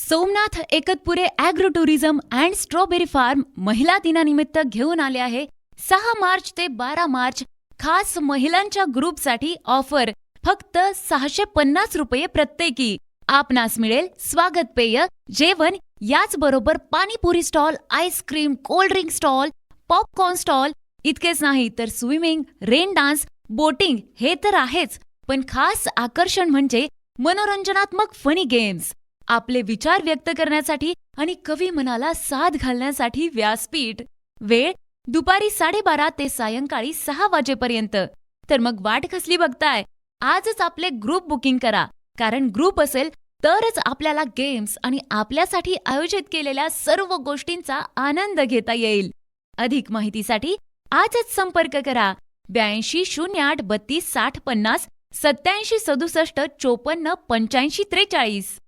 Somnath Ekatpure agro tourism and strawberry farm महिला दिनानिमित्त घेऊन आले आहे. सहा मार्च ते बारा मार्च खास महिलांच्या ग्रुपसाठी ऑफर फक्त सहाशे पन्नास रुपये प्रत्येकी. आपणास मिळेल स्वागत पेय जेवण याचबरोबर panipuri stall ice cream cold drink stall popcorn stall. इतकेच नाही तर स्विमिंग रेन डान्स बोटिंग हे तर आहेच पण खास आकर्षण म्हणजे मनोरंजनात्मक फनी गेम्स. आपले विचार व्यक्त करण्यासाठी आणि कवी मनाला साथ घालण्यासाठी व्यासपीठ. वेळ दुपारी साडेबारा ते सायंकाळी सहा वाजेपर्यंत. तर मग वाट कसली बघताय? आजच आपले ग्रुप बुकिंग करा. कारण ग्रुप असेल तरच आपल्याला गेम्स आणि आपल्यासाठी आयोजित केलेल्या सर्व गोष्टींचा आनंद घेता येईल. अधिक माहितीसाठी आजच संपर्क करा. ब्याऐंशी शून्य आठ बत्तीस साठ पन्नास सत्याऐंशी सदुसष्ट चोपन्न पंच्याऐंशी त्रेचाळीस.